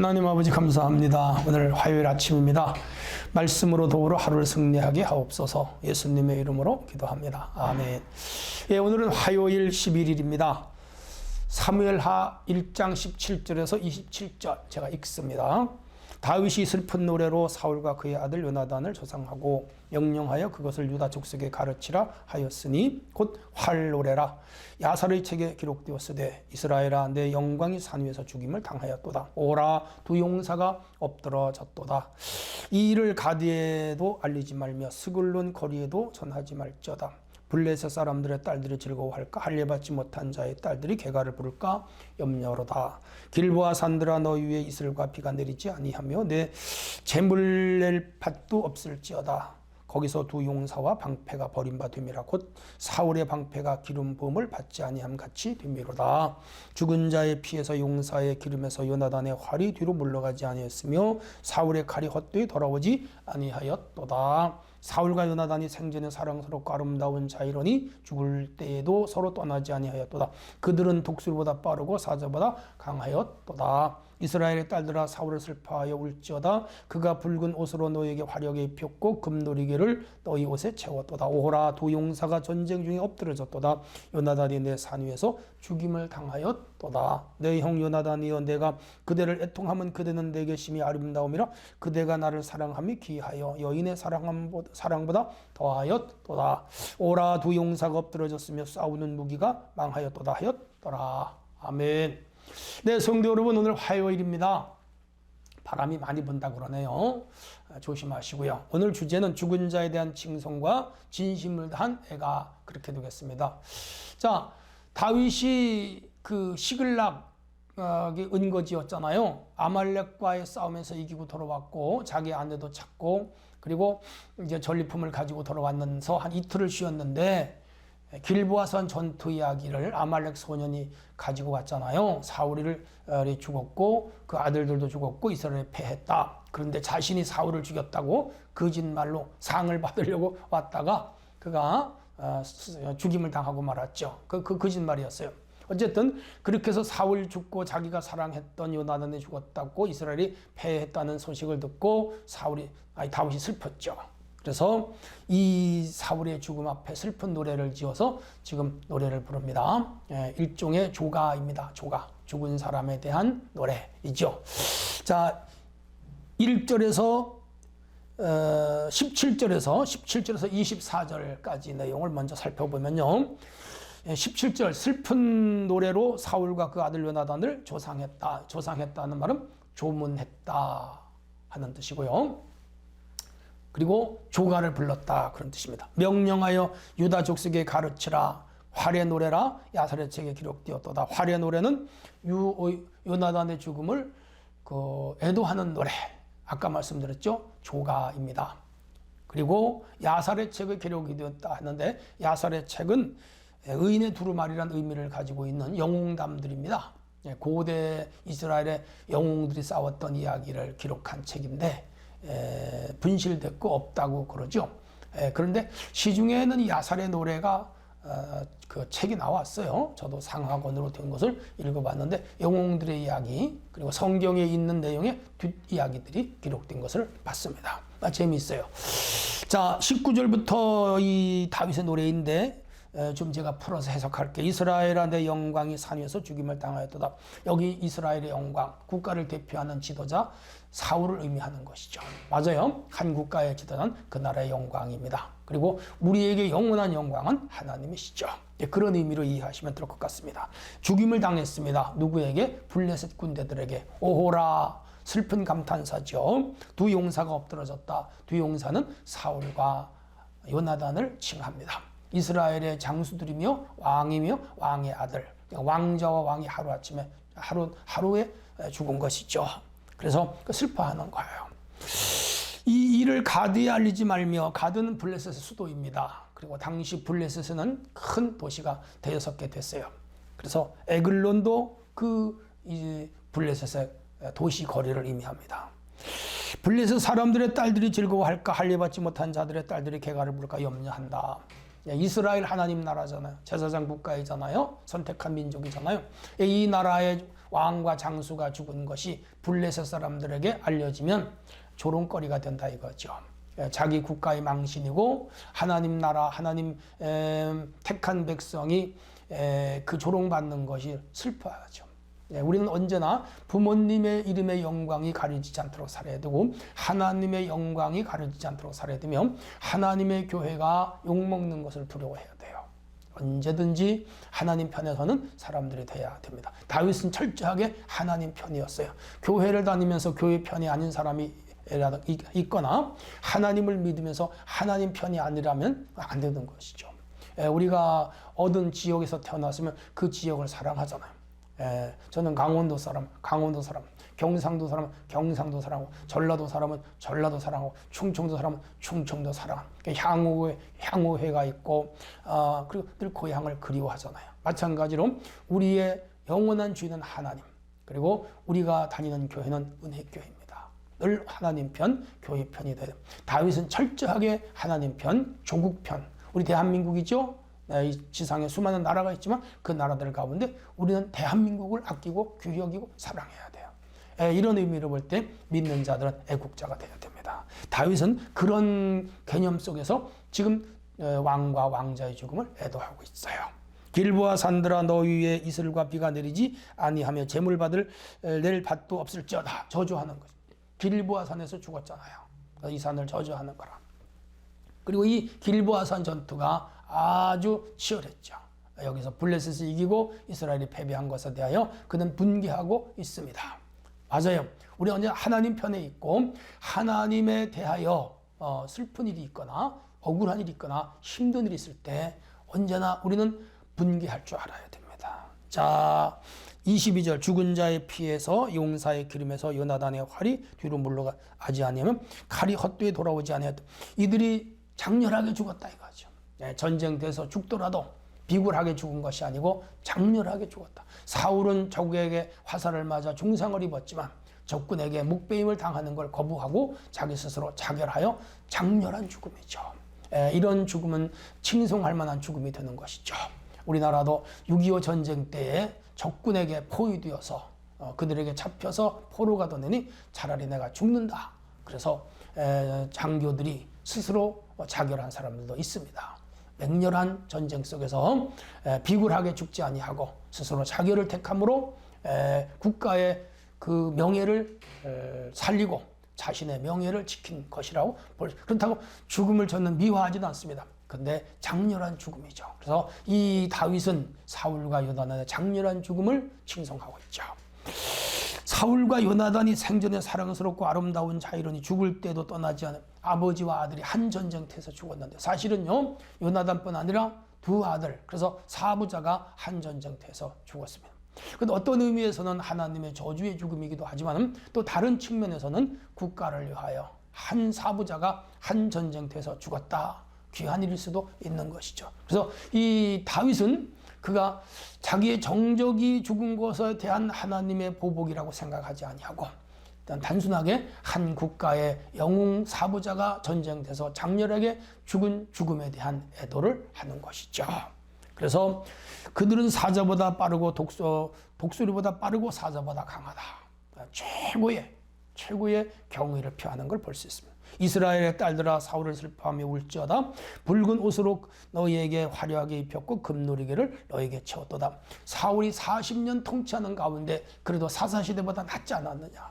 하나님 아버지 감사합니다. 오늘 화요일 아침입니다. 말씀으로 도우러 하루를 승리하게 하옵소서 예수님의 이름으로 기도합니다. 아멘. 예, 오늘은 화요일 11일입니다. 사무엘하 1장 17절에서 27절 제가 읽습니다. 다윗이 슬픈 노래로 사울과 그의 아들 요나단을 조상하고 명령하여 그것을 유다 족속에 가르치라 하였으니 곧 활 노래라. 야살의 책에 기록되었으되 이스라엘아 내 영광이 산 위에서 죽임을 당하였도다. 오라 두 용사가 엎드러졌도다. 이 일을 가디에도 알리지 말며 스글론 거리에도 전하지 말지어다 블레셋 사람들의 딸들이 즐거워할까? 할례받지 못한 자의 딸들이 개가를 부를까? 염려로다. 길보아 산들아 너 위에 이슬과 비가 내리지 아니하며 내 재물 낼 밭도 없을지어다. 거기서 두 용사와 방패가 버림바 됨이라. 곧 사울의 방패가 기름 부음을 받지 아니함 같이 됨이로다. 죽은 자의 피에서 용사의 기름에서 요나단의 활이 뒤로 물러가지 아니했으며 사울의 칼이 헛되이 돌아오지 아니하였도다 사울과 요나단이 생전에 사랑스럽고 아름다운 자이러니 죽을 때에도 서로 떠나지 아니하였도다. 그들은 독수리보다 빠르고 사자보다 강하였도다 이스라엘의 딸들아 사울을 슬퍼하여 울지어다. 그가 붉은 옷으로 너에게 화려하게 입혔고 금노리개를 너희 옷에 채웠도다. 오호라 두 용사가 전쟁 중에 엎드러졌도다. 요나단이 내 산 위에서 죽임을 당하였도다. 내 형 요나단이여 내가 그대를 애통하면 그대는 내게 심히 아름다움이라 그대가 나를 사랑함이 귀하여 여인의 사랑함보다, 사랑보다 더하였도다. 오라 두 용사가 엎드러졌으며 싸우는 무기가 망하였도다 하였더라. 아멘 네, 성도 여러분, 오늘 화요일입니다. 바람이 많이 분다 그러네요. 아, 조심하시고요. 오늘 주제는 죽은 자에 대한 칭송과 진심을 다한 애가 그렇게 되겠습니다. 자, 다윗이 그 시글락 은거지였잖아요. 아말렉과의 싸움에서 이기고 돌아왔고 자기 아내도 찾고 그리고 이제 전리품을 가지고 돌아왔는서 한 이틀을 쉬었는데 길보아선 전투 이야기를 아말렉 소년이 가지고 왔잖아요. 사울이 죽었고 그 아들들도 죽었고 이스라엘이 패했다. 그런데 자신이 사울을 죽였다고 거짓말로 상을 받으려고 왔다가 그가 어, 죽임을 당하고 말았죠. 그, 그 거짓말이었어요. 어쨌든 그렇게 해서 사울 죽고 자기가 사랑했던 요나단이 죽었다고 이스라엘이 패했다는 소식을 듣고 사울이 아니 다윗이 슬펐죠. 그래서 이 사울의 죽음 앞에 슬픈 노래를 지어서 지금 노래를 부릅니다. 예, 일종의 조가입니다. 조가. 죽은 사람에 대한 노래이죠. 자, 1절에서 어, 17절에서 17절에서 24절까지 내용을 먼저 살펴보면요. 17절 예, 슬픈 노래로 사울과 그 아들 요나단을 조상했다. 조상했다는 말은 조문했다 하는 뜻이고요. 그리고 조가를 불렀다 그런 뜻입니다. 명령하여 유다 족속에 가르치라 활의 노래라 야살의 책에 기록되었도다. 활의 노래는 유, 요나단의 죽음을 그 애도하는 노래. 아까 말씀드렸죠? 조가입니다. 그리고 야살의 책에 기록이 되었다 하는데 야살의 책은 의인의 두루마리란 의미를 가지고 있는 영웅담들입니다. 예, 고대 이스라엘의 영웅들이 싸웠던 이야기를 기록한 책인데 에, 분실됐고 없다고 그러죠. 에, 그런데 시중에는 야살의 노래가 어, 그 책이 나왔어요. 저도 상하권으로 된 것을 읽어봤는데 영웅들의 이야기 그리고 성경에 있는 내용의 뒷 이야기들이 기록된 것을 봤습니다. 아, 재미있어요. 자, 19절부터 이 다윗의 노래인데 좀 제가 풀어서 해석할게. 이스라엘아 내 영광이 산 위에서 죽임을 당하였도다. 여기 이스라엘의 영광, 국가를 대표하는 지도자 사울을 의미하는 것이죠. 맞아요. 한 국가의 지도자는 그 나라의 영광입니다. 그리고 우리에게 영원한 영광은 하나님이시죠. 예, 그런 의미로 이해하시면 될 것 같습니다. 죽임을 당했습니다. 누구에게? 블레셋 군대들에게. 오호라. 슬픈 감탄사죠. 두 용사가 엎드러졌다. 두 용사는 사울과 요나단을 칭합니다. 이스라엘의 장수들이며 왕이며 왕의 아들. 왕자와 왕이 하루아침에 하루 하루에 죽은 것이죠. 그래서 그 슬퍼하는 거예요. 이 일을 가드에 알리지 말며 가드는 블레셋의 수도입니다. 그리고 당시 블레셋에는 큰 도시가 개 됐어요. 그래서 에글론도 그 블레셋의 도시 거리를 의미합니다. 블레셋 사람들의 딸들이 즐거워할까 할례받지 못한 자들의 딸들이 개가를 부를까 염려한다. 예, 이스라엘 하나님 나라잖아요. 제사장 국가이잖아요. 선택한 민족이잖아요. 예, 이 나라의 왕과 장수가 죽은 것이 블레셋 사람들에게 알려지면 조롱거리가 된다 이거죠. 예, 자기 국가의 망신이고 하나님 나라 하나님 에, 택한 백성이 에, 그 조롱받는 것이 슬퍼하죠. 예, 우리는 언제나 부모님의 이름의 영광이 가려지지 않도록 살아야 되고 하나님의 영광이 가려지지 않도록 살아야 되며 하나님의 교회가 욕먹는 것을 두려워해야 돼요. 언제든지 하나님 편에서는 사람들이 돼야 됩니다. 다윗은 철저하게 하나님 편이었어요. 교회를 다니면서 교회 편이 아닌 사람이 있거나 하나님을 믿으면서 하나님 편이 아니라면 안 되는 것이죠. 예, 우리가 얻은 지역에서 태어났으면 그 지역을 사랑하잖아요. 예, 저는 강원도 사람, 강원도 사람, 경상도 사람은 경상도 사랑하고, 전라도 사람은 전라도 사랑하고, 충청도 사람은 충청도 사랑. 향후 향후회가 있고, 어, 그리고 늘 고향을 그리워하잖아요. 마찬가지로 우리의 영원한 주인은 하나님, 그리고 우리가 다니는 교회는 은혜교회입니다. 늘 하나님 편, 교회 편이 돼요. 다윗은 철저하게 하나님 편, 조국 편. 우리 대한민국이죠. 네, 이 지상에 수많은 나라가 있지만 그 나라들 가운데 우리는 대한민국을 아끼고 귀여기고 사랑해야 돼요. 예, 이런 의미로 볼 때 믿는 자들은 애국자가 되어야 됩니다. 다윗은 그런 개념 속에서 지금 어, 왕과 왕자의 죽음을 애도하고 있어요. 길보아 산들아 너 위에 이슬과 비가 내리지 아니하며 재물 받을 낼 밭도 없을지어다 저주하는 거죠. 길보아 산에서 죽었잖아요. 이 산을 저주하는 거라. 그리고 이 길보아 산 전투가 아주 치열했죠. 여기서 블레셋을 이기고 이스라엘이 패배한 것에 대하여 그는 분개하고 있습니다. 맞아요. 우리 언제 하나님 편에 있고 하나님에 대하여 어, 슬픈 일이 있거나 억울한 일이 있거나 힘든 일이 있을 때 언제나 우리는 분개할 줄 알아야 됩니다. 자, 22절 죽은 자의 피에서 용사의 기름에서 요나단의 활이 뒤로 물러가지 아니하면 칼이 헛되이 돌아오지 아니하였다. 이들이 장렬하게 죽었다 이거죠. 예, 전쟁돼서 죽더라도 비굴하게 죽은 것이 아니고 장렬하게 죽었다. 사울은 적에게 화살을 맞아 중상을 입었지만 적군에게 묵배임을 당하는 걸 거부하고 자기 스스로 자결하여 장렬한 죽음이죠. 예, 이런 죽음은 칭송할 만한 죽음이 되는 것이죠. 우리나라도 6.25 전쟁 때에 적군에게 포위되어서 어, 그들에게 잡혀서 포로가 되느니 차라리 내가 죽는다. 그래서 장교들이 스스로 자결한 사람들도 있습니다. 맹렬한 전쟁 속에서 비굴하게 죽지 아니하고 스스로 자결을 택함으로 국가의 그 명예를 살리고 자신의 명예를 지킨 것이라고 볼 그렇다고 죽음을 저는 미화하지는 않습니다. 근데 장렬한 죽음이죠. 그래서 이 다윗은 사울과 요나단의 장렬한 죽음을 칭송하고 있죠. 사울과 요나단이 생전에 사랑스럽고 아름다운 자이론이 죽을 때도 떠나지 않은 아버지와 아들이 한 전쟁터에서 죽었는데 사실은요 요나단뿐 아니라 두 아들 그래서 사부자가 한 전쟁터에서 죽었습니다. 근데 어떤 의미에서는 하나님의 저주의 죽음이기도 하지만 또 다른 측면에서는 국가를 위하여 한 사부자가 한 전쟁터에서 죽었다. 귀한 일일 수도 있는 것이죠. 그래서 이 다윗은 그가 자기의 정적이 죽은 것에 대한 하나님의 보복이라고 생각하지 아니하고 단순하게 한 국가의 영웅 사부자가 전쟁돼서 장렬하게 죽은 죽음에 대한 애도를 하는 것이죠. 그래서 그들은 사자보다 빠르고 독소, 독수리보다 빠르고 사자보다 강하다. 최고의 최고의 경의를 표하는 걸 볼 수 있습니다. 이스라엘의 딸들아 사울을 슬퍼하며 울지어다 붉은 옷으로 너희에게 화려하게 입혔고 금누리개를 너희에게 채웠도다 사울이 40년 통치하는 가운데 그래도 사사시대보다 낫지 않았느냐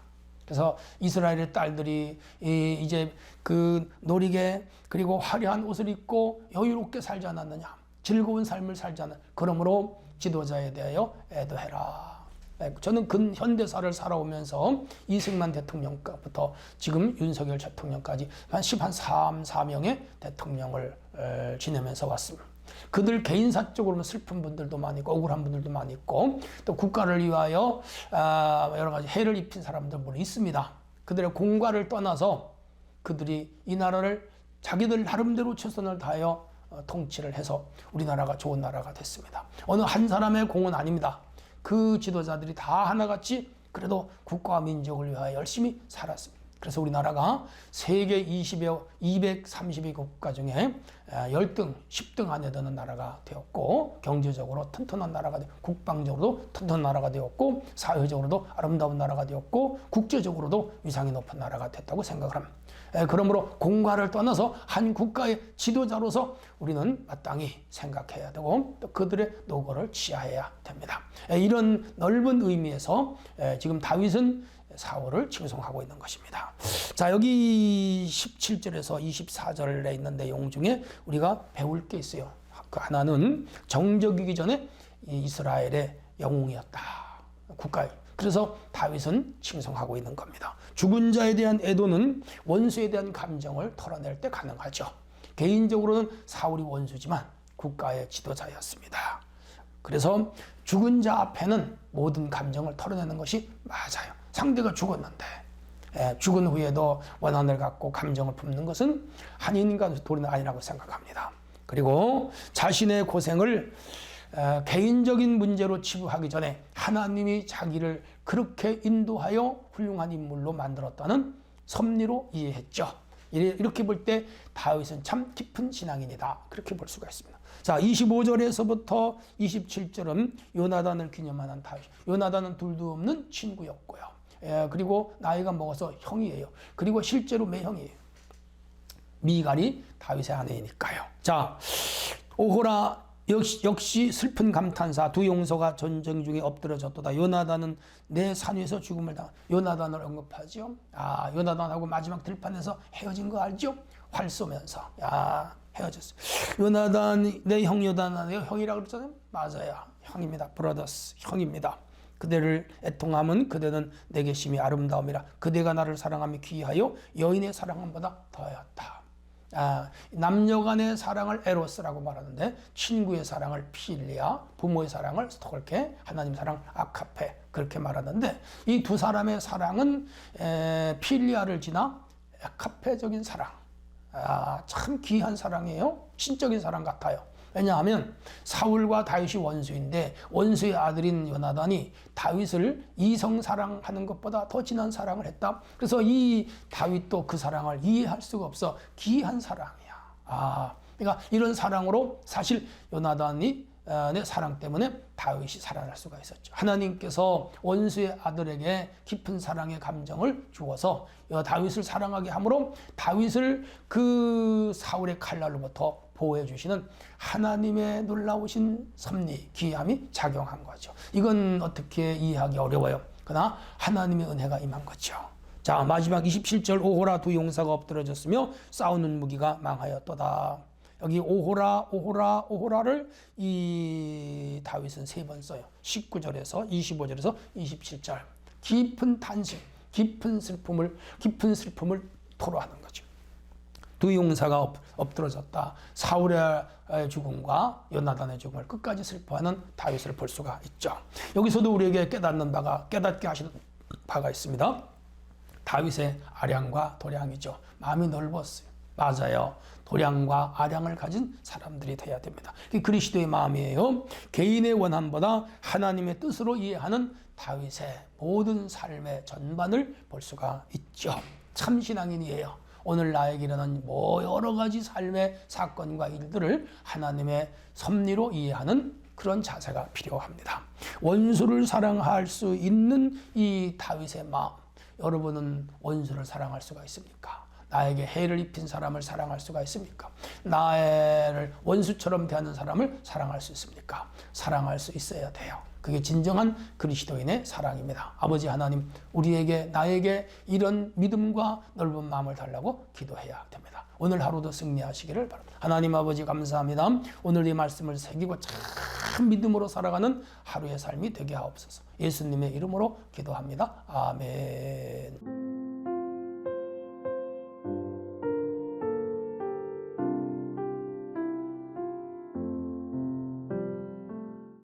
그래서 이스라엘의 딸들이 이제 그 놀이개 그리고 화려한 옷을 입고 여유롭게 살지 않았느냐 즐거운 삶을 살지 않은 그러므로 지도자에 대하여 애도해라 네, 저는 근현대사를 살아오면서 이승만 대통령부터 지금 윤석열 대통령까지 한 13, 4명의 대통령을 지내면서 왔습니다. 그들 개인사적으로는 슬픈 분들도 많이 있고 억울한 분들도 많이 있고 또 국가를 위하여 아, 여러 가지 해를 입힌 사람들 물론 있습니다. 그들의 공과를 떠나서 그들이 이 나라를 자기들 나름대로 최선을 다하여 어, 통치를 해서 우리나라가 좋은 나라가 됐습니다. 어느 한 사람의 공은 아닙니다. 그 지도자들이 다 하나같이 그래도 국가와 민족을 위하여 열심히 살았습니다. 그래서 우리나라가 세계 20여 230여 국가 중에 아, 열등 10등 안에 드는 나라가 되었고 경제적으로 튼튼한 나라가 되 국방적으로도 튼튼한 나라가 되었고 사회적으로도 아름다운 나라가 되었고 국제적으로도 위상이 높은 나라가 됐다고 생각을 합니다. 에, 그러므로 공과를 떠나서 한 국가의 지도자로서 우리는 마땅히 생각해야 되고 또 그들의 노고를 취하해야 됩니다. 에, 이런 넓은 의미에서 에, 지금 다윗은 사울을 칭송하고 있는 것입니다. 자, 여기 17절에서 24절에 있는 내용 중에 우리가 배울 게 있어요. 그 하나는 정적이기 전에 이 이스라엘의 영웅이었다. 국가의. 그래서 다윗은 칭송하고 있는 겁니다. 죽은 자에 대한 애도는 원수에 대한 감정을 털어낼 때 가능하죠. 개인적으로는 사울이 원수지만 국가의 지도자였습니다. 그래서 죽은 자 앞에는 모든 감정을 털어내는 것이 맞아요. 상대가 죽었는데 예, 죽은 후에도 원한을 갖고 감정을 품는 것은 한 인간 도리는 아니라고 생각합니다. 그리고 자신의 고생을 에, 개인적인 문제로 치부하기 전에 하나님이 자기를 그렇게 인도하여 훌륭한 인물로 만들었다는 섭리로 이해했죠. 이렇게 볼 때 다윗은 참 깊은 신앙인이다. 그렇게 볼 수가 있습니다. 자, 25절에서부터 27절은 요나단을 기념하는 다윗. 요나단은 둘도 없는 친구였고요. 예, 그리고 나이가 먹어서 형이에요. 그리고 실제로 매형이에요. 미갈이 다윗의 아내이니까요. 자, 오호라 역시, 역시 슬픈 감탄사 두 용서가 전쟁 중에 엎드려졌도다. 요나단은 내 산 위에서 죽음을 당. 요나단을 언급하죠. 아, 요나단하고 마지막 들판에서 헤어진 거 알죠? 활 쏘면서. 야, 헤어졌어. 요나단 내 형 요나단 내 형이라 그랬잖아요. 맞아요. 형입니다. 브라더스 형입니다. 그대를 애통함은 그대는 내게 심히 아름다움이라 그대가 나를 사랑함이 귀하여 여인의 사랑함보다 더하였다. 아, 남녀간의 사랑을 에로스라고 말하는데 친구의 사랑을 필리아, 부모의 사랑을 스토컬케, 하나님 사랑 아카페 그렇게 말하는데 이 두 사람의 사랑은 에, 필리아를 지나 아카페적인 사랑, 아, 참 귀한 사랑이에요. 신적인 사랑 같아요. 왜냐하면 사울과 다윗이 원수인데 원수의 아들인 요나단이 다윗을 이성 사랑하는 것보다 더 진한 사랑을 했다. 그래서 이 다윗도 그 사랑을 이해할 수가 없어 귀한 사랑이야. 아, 그러니까 이런 사랑으로 사실 요나단이 어, 내 사랑 때문에 다윗이 살아날 수가 있었죠. 하나님께서 원수의 아들에게 깊은 사랑의 감정을 주어서 어, 다윗을 사랑하게 함으로 다윗을 그 사울의 칼날로부터 보호해 주시는 하나님의 놀라우신 섭리, 귀함이 작용한 거죠. 이건 어떻게 이해하기 어려워요. 그러나 하나님의 은혜가 임한 거죠. 자, 마지막 27절 오호라 두 용사가 엎드려졌으며 싸우는 무기가 망하였도다. 여기 오호라 오호라 오호라를 이 다윗은 세 번 써요. 19절에서 25절에서 27절. 깊은 탄식, 깊은 슬픔을 깊은 슬픔을 토로하는 거죠. 두 용사가 엎, 엎드러졌다. 사울의 죽음과 요나단의 죽음을 끝까지 슬퍼하는 다윗을 볼 수가 있죠. 여기서도 우리에게 깨닫는 바가 깨닫게 하시는 바가 있습니다. 다윗의 아량과 도량이죠. 마음이 넓었어요. 맞아요. 도량과 아량을 가진 사람들이 돼야 됩니다. 이 그리스도의 마음이에요. 개인의 원함보다 하나님의 뜻으로 이해하는 다윗의 모든 삶의 전반을 볼 수가 있죠. 참 신앙인이에요. 오늘 나에게 일어난 뭐 여러 가지 삶의 사건과 일들을 하나님의 섭리로 이해하는 그런 자세가 필요합니다. 원수를 사랑할 수 있는 이 다윗의 마음. 여러분은 원수를 사랑할 수가 있습니까? 나에게 해를 입힌 사람을 사랑할 수가 있습니까? 나를 원수처럼 대하는 사람을 사랑할 수 있습니까? 사랑할 수 있어야 돼요. 그게 진정한 그리스도인의 사랑입니다. 아버지 하나님, 우리에게, 나에게 이런 믿음과 넓은 마음을 달라고 기도해야 됩니다. 오늘 하루도 승리하시기를 바랍니다. 하나님 아버지 감사합니다. 오늘 이 말씀을 새기고 참 믿음으로 살아가는 하루의 삶이 되게 하옵소서. 예수님의 이름으로 기도합니다. 아멘.